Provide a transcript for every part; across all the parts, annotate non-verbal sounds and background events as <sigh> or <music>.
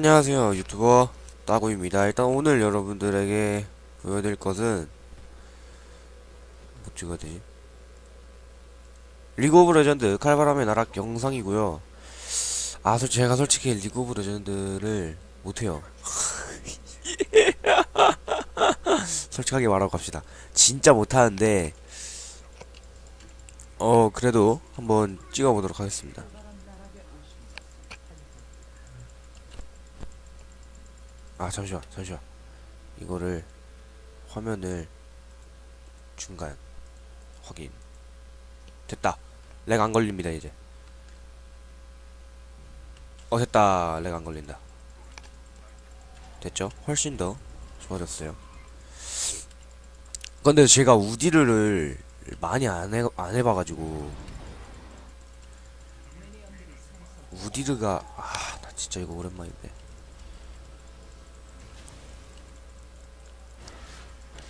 안녕하세요 유튜버 따구입니다. 일단 오늘 여러분들에게 보여드릴 것은 뭐 찍어야 되지? 리그 오브 레전드 칼바람의 나락 영상이고요. 아 솔- 제가 솔직히 리그 오브 레전드를 못해요. <laughs> 솔직하게 말하고 갑시다. 진짜 못하는데 어 그래도 한번 찍어보도록 하겠습니다 아 잠시만 잠시만. 이거를 화면을 중간 확인. 됐다. 렉 안 걸립니다 이제. 어 됐다. 렉 안 걸린다. 됐죠? 훨씬 더 좋아졌어요. 근데 제가 우디를 많이 안, 해, 안 해봐가지고. 우디르가 아 나 진짜 이거 오랜만인데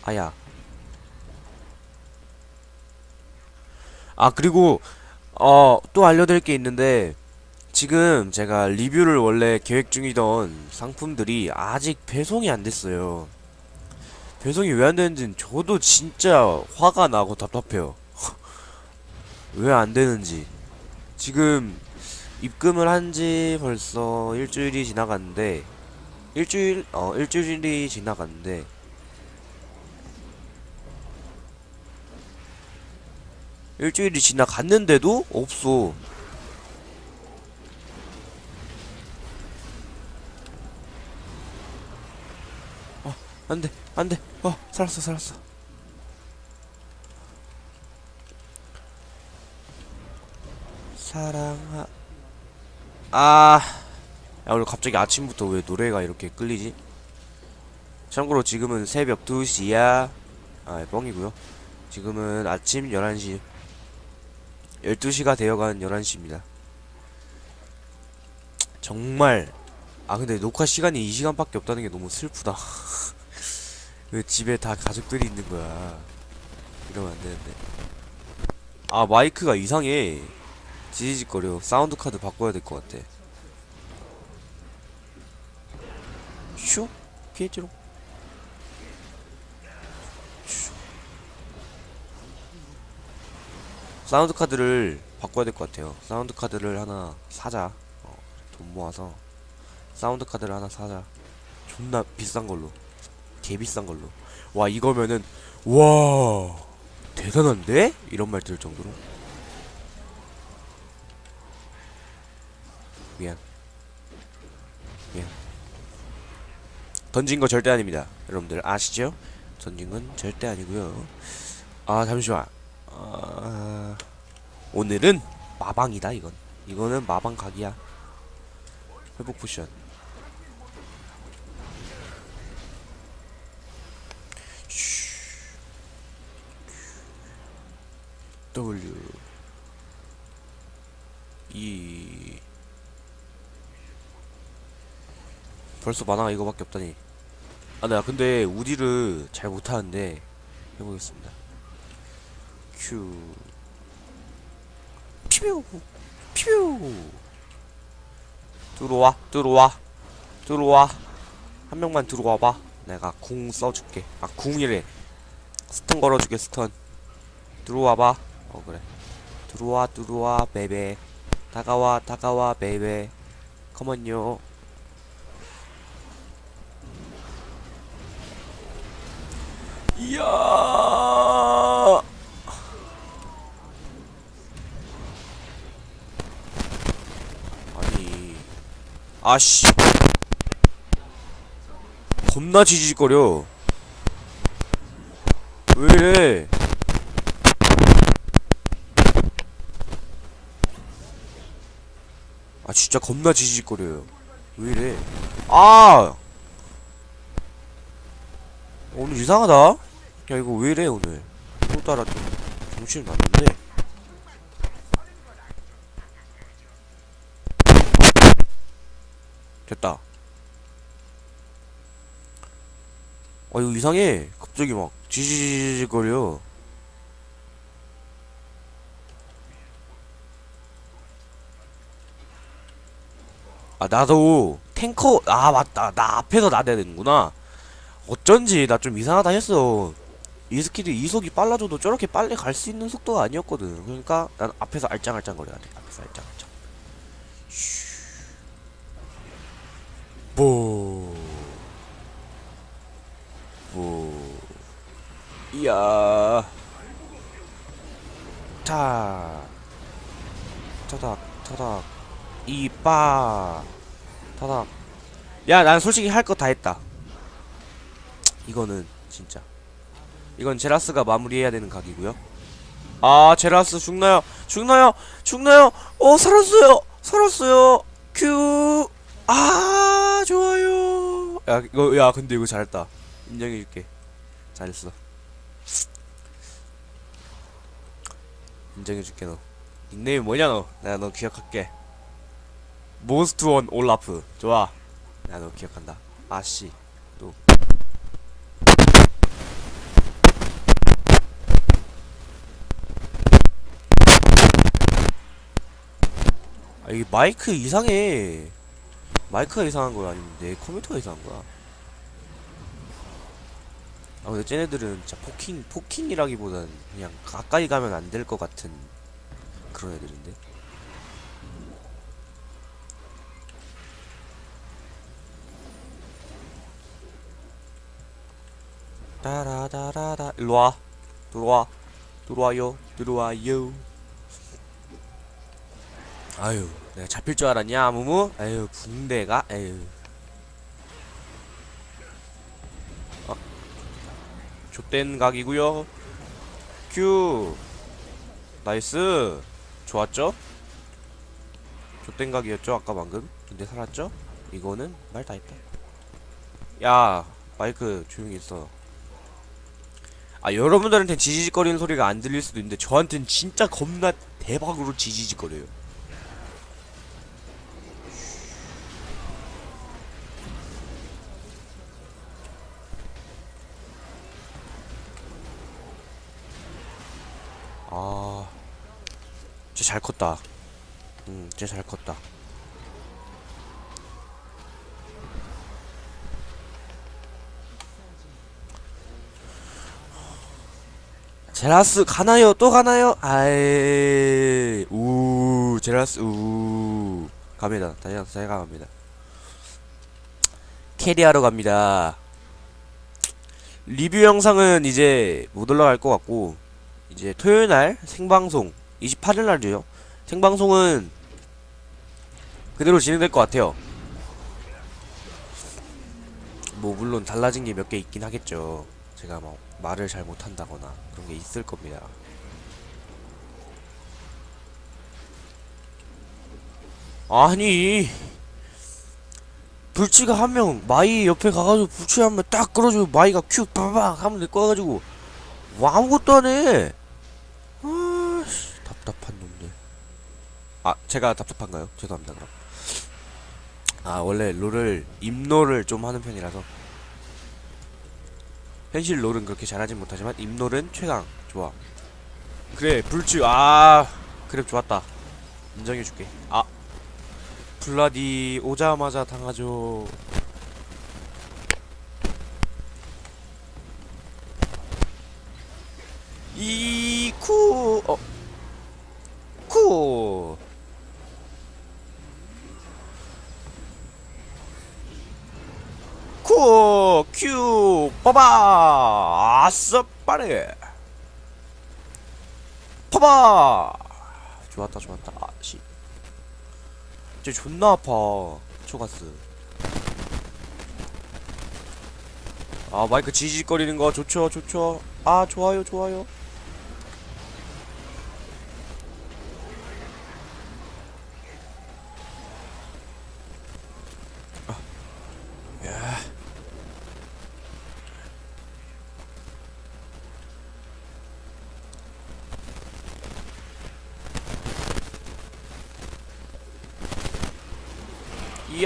아야. 아, 그리고, 어, 또 알려드릴 게 있는데, 지금 제가 리뷰를 원래 계획 중이던 상품들이 아직 배송이 안 됐어요. 배송이 왜 안 되는지는 저도 진짜 화가 나고 답답해요. <laughs> 왜 안 되는지. 지금 입금을 한 지 벌써 일주일이 지나갔는데, 일주일, 어, 일주일이 지나갔는데, 일주일이 지나갔는데도 없어. 어, 안 돼, 안 돼. 어, 살았어, 살았어. 사랑하. 아. 야, 오늘 갑자기 아침부터 왜 노래가 이렇게 끌리지? 참고로 지금은 새벽 2시야. 아, 뻥이고요. 지금은 아침 11시 12시가 되어간 11시입니다. 정말 아 근데 녹화 시간이 이 시간밖에 없다는 게 너무 슬프다. <laughs> 왜 집에 다 가족들이 있는 거야. 이러면 안 되는데. 아 마이크가 이상해. 지지직거려. 사운드 카드 바꿔야 될 것 같아. 슉 피했지롱. 사운드 카드를 바꿔야 될 것 같아요. 사운드 카드를 하나 사자. 어, 돈 모아서 사운드 카드를 하나 사자. 존나 비싼 걸로. 개 비싼 걸로. 와 이거면은 와 대단한데? 이런 말 들을 정도로. 미안. 미안. 던진 거 절대 아닙니다. 여러분들 아시죠? 던진 건 절대 아니고요. 아 잠시만. 아... 오늘은 마방이다 이건. 이거는 마방 각이야. 회복 슈. W. E. 벌써 만화가 이거밖에 없다니. 아 나 근데 우디를 잘 못하는데 해보겠습니다. 큐 피뷰 피뷰 들어와 들어와 들어와. 한 명만 들어와봐. 내가 궁 써줄게. 아 궁이래. 스턴 걸어줄게 스턴. 들어와봐. 어 그래. 들어와 들어와 베베. 다가와 다가와 베베. 컴온요. 이야 아니 아씨. 겁나 지지직거려. 왜 이래? 아 진짜 겁나 지지직거려요 왜 이래? 아! 오늘 이상하다? 야 이거 왜 이래 오늘? 오늘따라 좀 정신이 났는데 됐다. 아 이거 이상해. 갑자기 막 지지직거려. 아 나도 탱커 아 맞다 나 앞에서 나대야 되는구나 어쩐지 나 좀 이상하다 했어 이 스킬이 이속이 빨라져도 저렇게 빨리 갈 수 있는 속도가 아니었거든 그러니까 난 앞에서 알짱알짱 거려야 돼 앞에서 알짱알짱 보. 보. 이야. 타. 타닥, 타닥. 이빠. 타닥. 야, 난 솔직히 할 거 다 했다. 이거는 진짜. 이건 제라스가 마무리해야 되는 각이고요. 아, 제라스 죽나요? 죽나요? 죽나요? 어, 살았어요. 살았어요. 큐. 아, 좋아요. 야, 이거 야, 근데 이거 잘했다. 인정해 줄게. 잘했어. 인정해 줄게 너. 닉네임 뭐냐 너? 내가 너 기억할게. 몬스트원 올라프. 좋아. 내가 너 기억한다. 아씨. 또. 아 이게 마이크 이상해. 마이크가 이상한 거야? 아니면 내 컴퓨터가 이상한 거야? 아 근데 쟤네들은 진짜 포킹 포킹이라기보단 그냥 가까이 가면 안 될 것 같은 그런 애들인데. 따라다라다 일로 와. 들어와. 들어와요. 들어와요 아유 내가 잡힐 줄 알았냐 무무? 아유 붕대가? 아유. 어. 좆된 각이구요. 큐. 나이스. 좋았죠? 좆된 각이었죠 아까 방금? 근데 살았죠? 이거는 말 다 했다. 야 마이크 조용히 있어. 아 여러분들한테 지지직거리는 소리가 안 들릴 수도 있는데 저한텐 진짜 겁나 대박으로 지지직거려요 진짜 잘 컸다. 음, 진짜 잘 컸다. 제라스 가나요? 또 가나요? 아이, 우, 제라스, 우, 갑니다. 다시 잘 갑니다. 캐리하러 갑니다. 리뷰 영상은 이제 못 올라갈 것 같고, 이제 토요일 날 생방송 28일 날이죠. 생방송은 그대로 진행될 것 같아요. 뭐 물론 달라진 게 몇 개 있긴 하겠죠. 제가 뭐 말을 잘 못한다거나 그런 게 있을 겁니다. 아니 불치가 한 명 마이 옆에 가가지고 불치 한명 딱 끌어주고 마이가 큐 빠박 하면 될거 가지고 뭐 아무것도 안 해. 답답한 놈들. 아 제가 답답한가요? 죄송합니다 그럼. 아 원래 롤을 입롤을 좀 하는 편이라서 현실 롤은 그렇게 잘하진 못하지만 입롤은 최강 좋아. 그래 불치 아 그래 좋았다. 인정해줄게. 아 블라디 오자마자 당하죠. 이쿠 어 쿠. 쿠, 큐, 빠바, 아싸, 빠르. 파바. 좋았다, 좋았다. 아, 씨. 쟤 존나 아파. 초가스. 아, 마이크 지지거리는 거 좋죠, 좋죠. 아, 좋아요, 좋아요.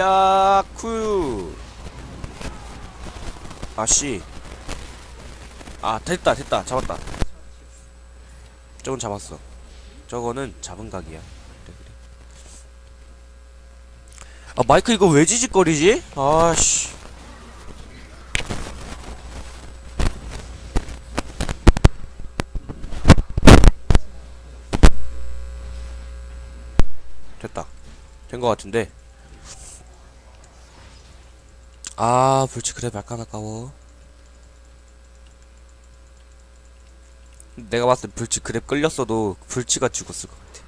야 쿠. 아씨. 아 됐다 됐다. 잡았다. 저건 잡았어. 저거는 잡은 각이야. 그래 그래. 아 마이크 이거 왜 지직거리지? 아씨. 됐다. 된거 같은데 아 불치 그래 약간 아까워 내가 봤을 때 불치 그랩 끌렸어도 불치가 죽었을 것 같아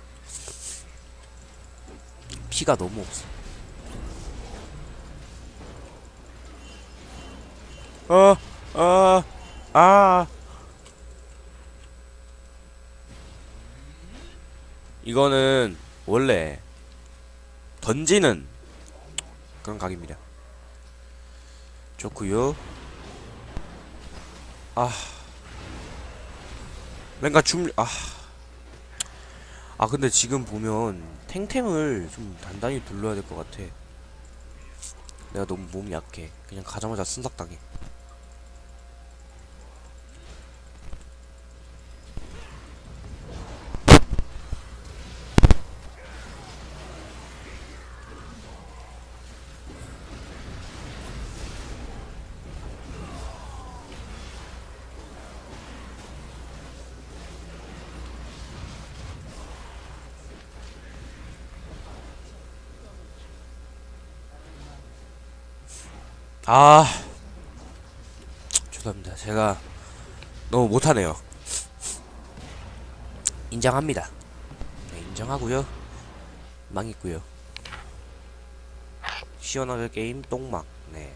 피가 너무 없어 아, 아, 아. 이거는 원래 던지는 그런 각입니다. 좋구요. 아, 뭔가 줌, 아, 아 근데 지금 보면 탱탱을 좀 단단히 둘러야 될 것 같아. 내가 너무 몸이 약해. 그냥 가자마자 순삭당해. 아 죄송합니다. 제가 너무 못하네요. 인정합니다. 네, 인정하고요. 망했고요. 시원하게 게임 똥망. 네.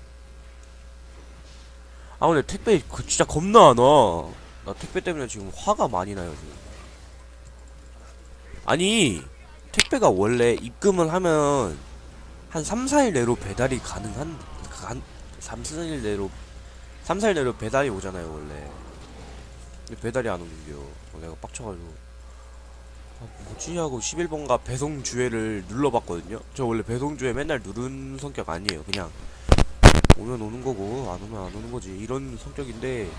아 근데 택배 그 진짜 겁나 안와. 나 택배 때문에 지금 화가 많이 나요 지금. 아니 택배가 원래 입금을 하면 한 3, 4일 내로 배달이 가능한 간 3, 4일 내로 3, 4일 내로 배달이 오잖아요 원래. 근데 배달이 안 오는겨 어, 내가 빡쳐가지고. 아, 뭐지? 하고 11번가 배송 주회를 눌러봤거든요. 저 원래 배송 주회 맨날 누른 성격 아니에요. 그냥 오면 오는 거고 안 오면 안 오는 거지. 이런 성격인데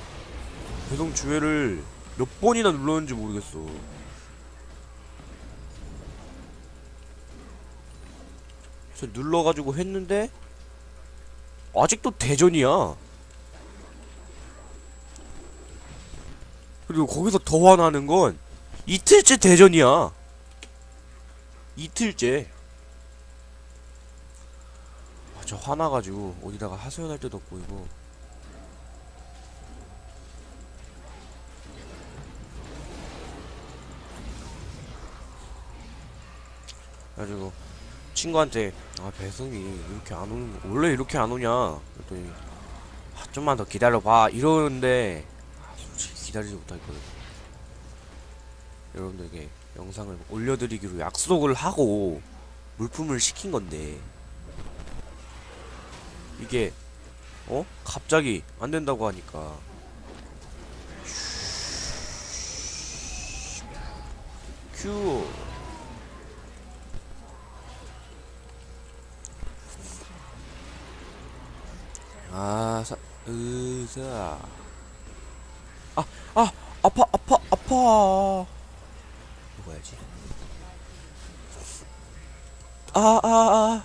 배송 주회를 몇 번이나 눌렀는지 모르겠어. 눌러가지고 했는데 아직도 대전이야. 그리고 거기서 더 화나는 건 이틀째 대전이야. 이틀째. 아, 저 화나가지고 어디다가 하소연할 데도 없고 이거. 그래가지고 친구한테 아 배송이 이렇게 안 오는 거 원래 이렇게 안 오냐? 그랬더니 아, 좀만 더 기다려봐. 이러는데 아, 솔직히 기다리지 못하겠거든 여러분들에게 영상을 올려드리기로 약속을 하고 물품을 시킨 건데 이게 어? 갑자기 안 된다고 하니까. 큐 아, 사, 의사. 아, 아, 아파, 아파, 아파. 먹어야지. 아, 아, 아.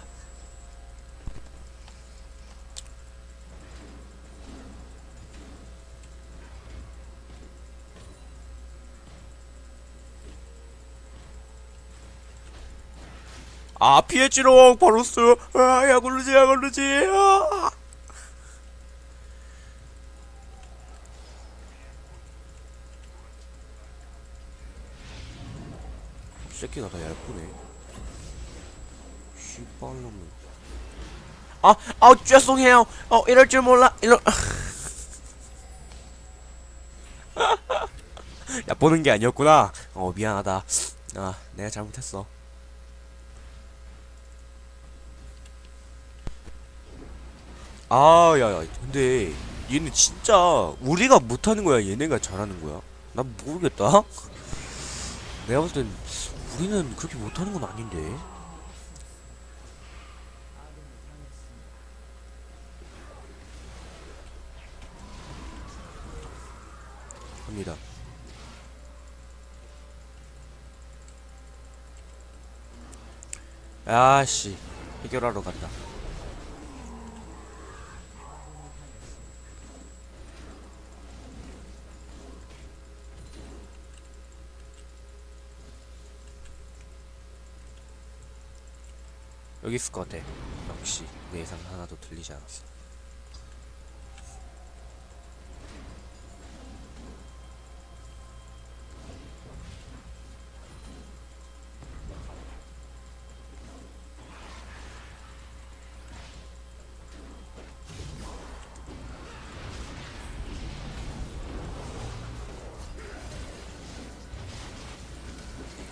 아, 피했지롱, 바로스. 아, 야, 굴르지, 야, 굴르지. 아. 새끼가 다 얇구네. 씨발놈. 아, 아, 죄송해요. 어, 이럴 줄 몰라. 이럴. <laughs> 야, 보는 게 아니었구나. 어, 미안하다. 아, 내가 잘못했어. 아, 야, 야, 근데 얘는 진짜 우리가 못하는 거야, 얘네가 잘하는 거야? 난 모르겠다. 내가 봤을 땐 우리는 그렇게 못하는 건 아닌데. 갑니다. 아씨. 해결하러 간다. 여기 있을 것 같아. 역시 내 예상 하나도 들리지 않았어.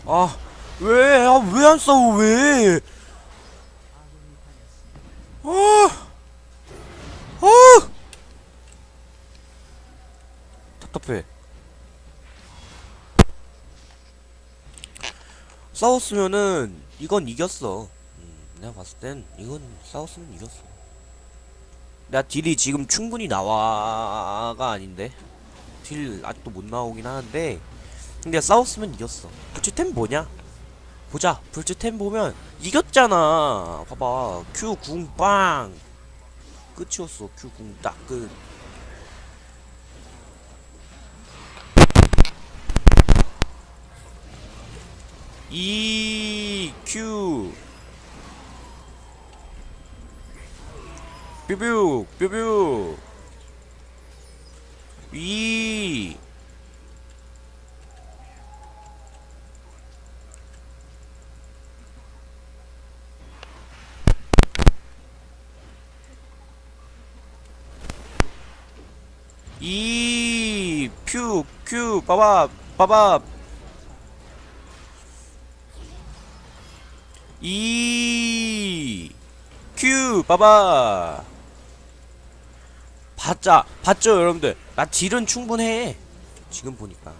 아, 왜? 아, 왜 안 싸워, 왜? 아! 아! 답답해. 싸웠으면은, 이건 이겼어. 음, 내가 봤을 땐, 이건 싸웠으면 이겼어. 나 딜이 지금 충분히 나와가 아닌데? 딜 아직도 못 나오긴 하는데, 근데 싸웠으면 이겼어. 불치템 뭐냐? 보자. 불치템 보면 이겼잖아. 봐봐. Q 궁 빵. 끝이었어. Q 궁딱 끝. E Q 뾰뾰 뾰뾰. 위. 이, 큐, 큐, 빠밥, 빠밥. 이, 큐, 빠밥. 봤자, 봤죠, 여러분들. 나 딜은 충분해. 지금 보니까.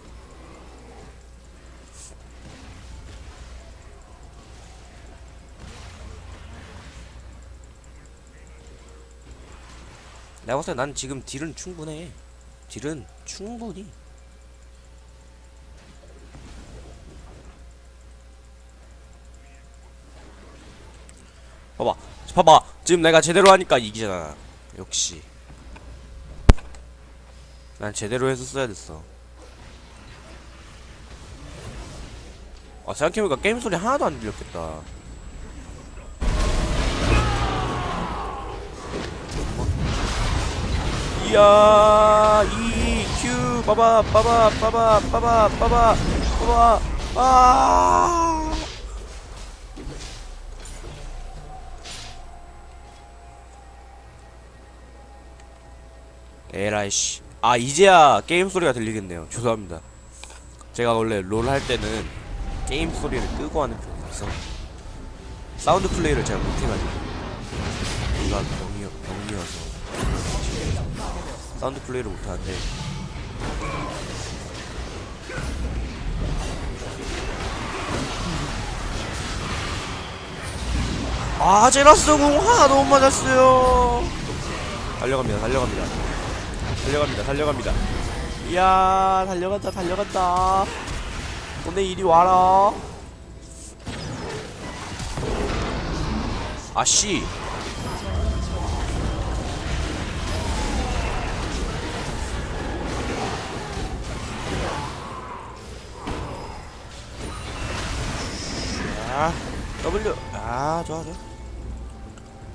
내가 봤을 때 난 지금 딜은 충분해. 딜은 충분히 봐봐 봐봐 지금 내가 제대로 하니까 이기잖아. 역시. 난 제대로 해서 써야 됐어. 아 생각해보니까 게임 소리 하나도 안 들렸겠다. 이야 이큐 빠바 빠바 빠바 빠바 빠바 빠바 아 에라이씨. 아 이제야 게임 소리가 들리겠네요. 죄송합니다. 제가 원래 롤 할 때는 게임 소리를 끄고 하는 편이라서 사운드 플레이를 잘 못해가지고 이가 병이, 병이어서 사운드 플레이를 못하는데 아 제라스 공 하나도 못 맞았어요. 달려갑니다 달려갑니다 달려갑니다 달려갑니다. 이야 달려간다 달려간다. 너네 이리 와라. 아씨. 아 W. 아 좋아 좋아.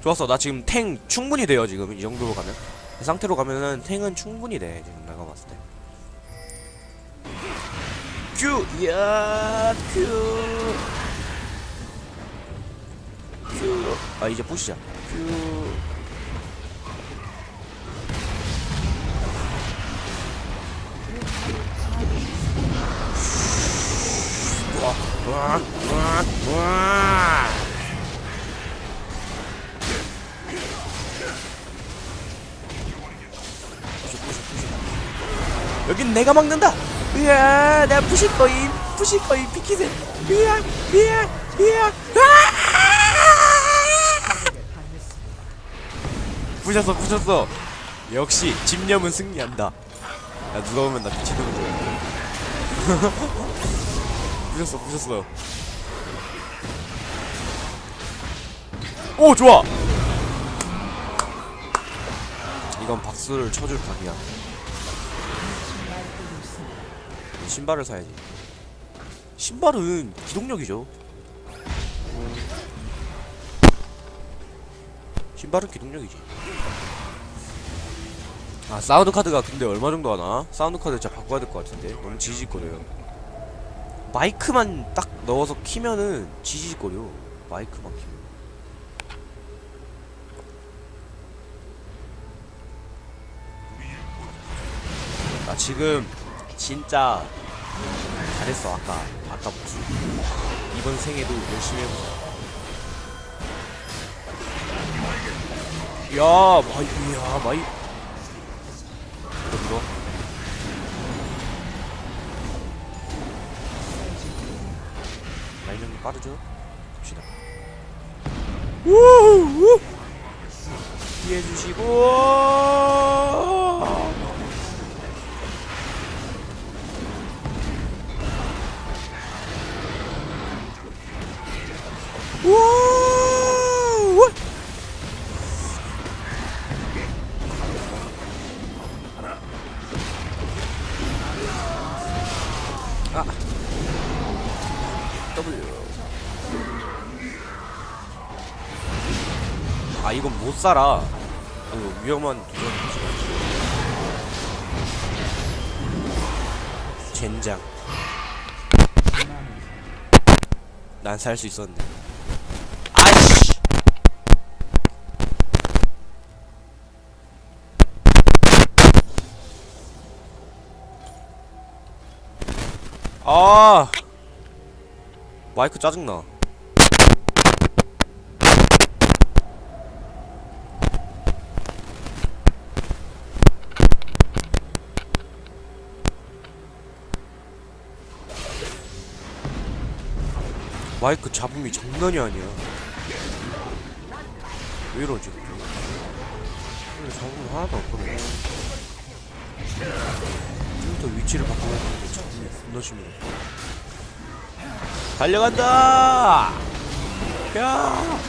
좋았어. 나 지금 탱 충분히 돼요 지금. 이 정도로 가면 이 상태로 가면은 탱은 충분히 돼 지금 내가 봤을 때 큐! 이야 큐! 큐! 아 이제 부시자 큐! 와, 와, 와, 와. 여긴 내가 막는다. 으아, 내가 부실 거임, 부실 거임, 비키세. 으아, 으아, 으아. 아! 부셨어, 부셨어. 역시 집념은 승리한다. 야 누가 보면 나 미치는 줄. <laughs> 부셨어, 부셨어. 오 좋아 이건 박수를 쳐줄 각이야 신발을 사야지. 신발은 기동력이죠. 신발은 기동력이지. 아 사운드 카드가 근데 얼마 정도 하나? 사운드 카드 진짜 바꿔야 될 것 같은데. 너무 지지직거려요. 마이크만 딱 넣어서 키면은 지지직거려. 마이크만 키면. 나 지금 진짜 잘했어 아까. 아까 뭐지? 이번 생에도 열심히 해보자. 야 마이 야 마이. 이거 라인형이 빠르죠? 갑시다. 우우 피해주시고 못 살아. 이거 위험한 도전이지 젠장. 난 살 수 있었는데. 아! 마이크 짜증나 마이크 잡음이 장난이 아니야. 왜 이러지? 원래 잡음 하나도 없거든 좀더 위치를 바꾸면 되는데 잡음이 겁나 심해. 달려간다! 야!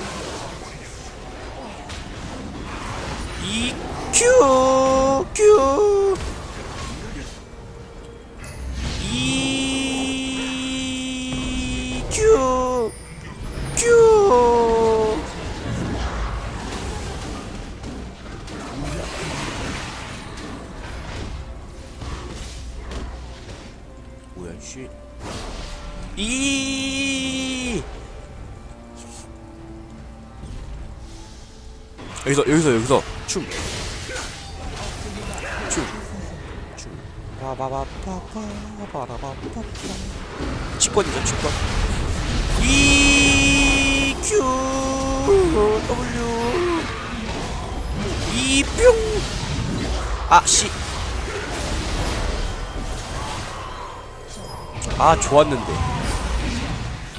이큐! 큐 쉣. 이 여기서 여기서 여기서 춤. 춤. 춤. 바바바바바바라바바바. 치권이죠, 치권. 이 q W 이뿅 아 씨. 아 좋았는데.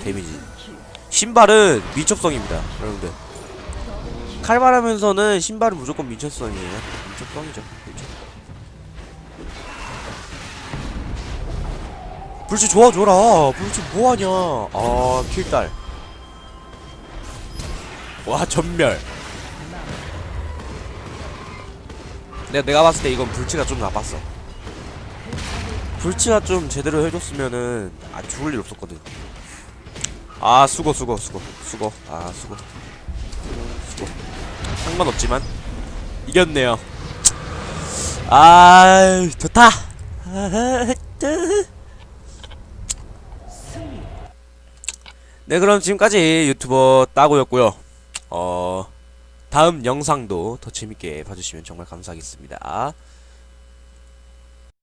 데미지. 신발은 민첩성입니다 여러분들. 칼말하면서는 신발은 무조건 민첩성이에요. 민첩성이죠 민첩. 불치 좋아줘라. 불치 뭐하냐. 아 킬딸. 와 전멸. 내가 내가 봤을 때 이건 불치가 좀 나빴어 불치가 좀 제대로 해줬으면은 아 죽을 일 없었거든. 아 수고 수고 수고 수고 아 수고 수고 상관 없지만 이겼네요. 아 좋다. 네 그럼 지금까지 유튜버 따고였고요. 어 다음 영상도 더 재밌게 봐주시면 정말 감사하겠습니다.